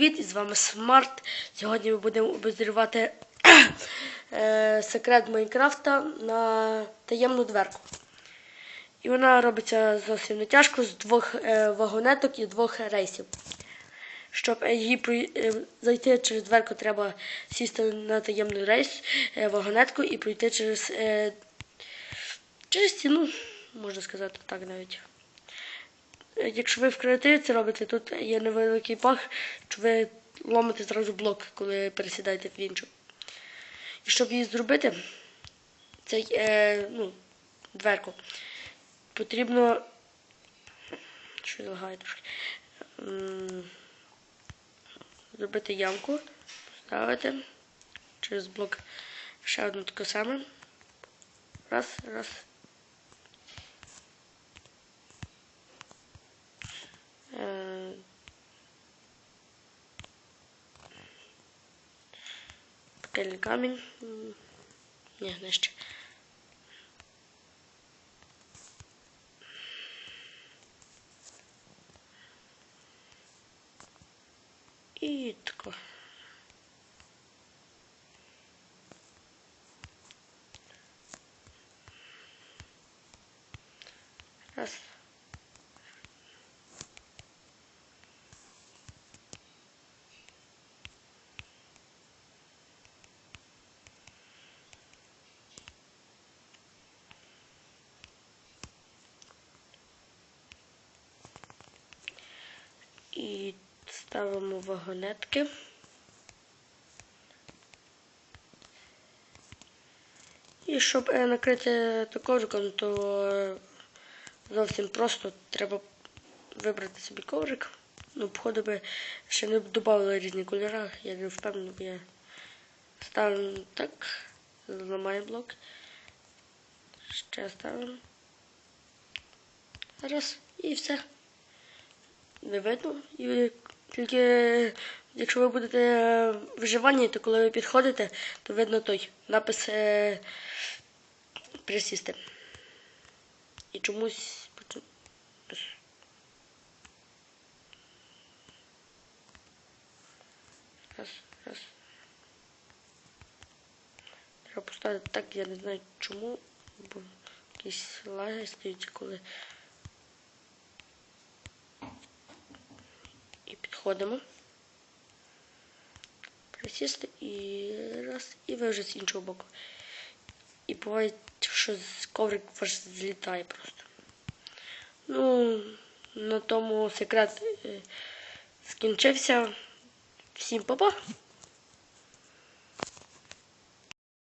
привіт! З вами Смарт. Сьогодні ми будемо обозрівати е, секрет Майнкрафта на таємну дверку. І вона робиться зовсім не тяжко з двох е, вагонеток і двох рейсів. Щоб е, її зайти через дверку, треба сісти на таємний рейс, вагонетку і пройти через, через стіну, можна сказати так навіть. Якщо ви в креативі це робите, тут є невеликий баг, що ви ломите зразу блок, коли пересідаєте в іншу. І щоб її зробити, цей, е, ну, дверку, потрібно. Що лагає трошки. Зробити ямку, ставити через блок ще одну таку саме. Раз, раз. Е, Пекельний камінь. Ні, нижче. І тако. Раз. І ставимо вагонетки. І щоб е, накрити ковриком, то зовсім просто треба вибрати собі коврик. Ну, походу би ще не додавали різні кольори, я не впевнений, бо я ставимо так, зламаємо блок. Ще ставимо. Раз і все не видно. І тільки якщо ви будете в виживанні, то коли ви підходите, то видно той напис е, присісти. І чомусь. Раз, раз. Треба поставити так, я не знаю чому, бо якісь лаги стаються, коли. І підходимо. Присісти і раз, і ви вже з іншого боку. І буває, що коврик ваш злітає просто. Ну, на тому секрет е, скінчився. Всім па-па!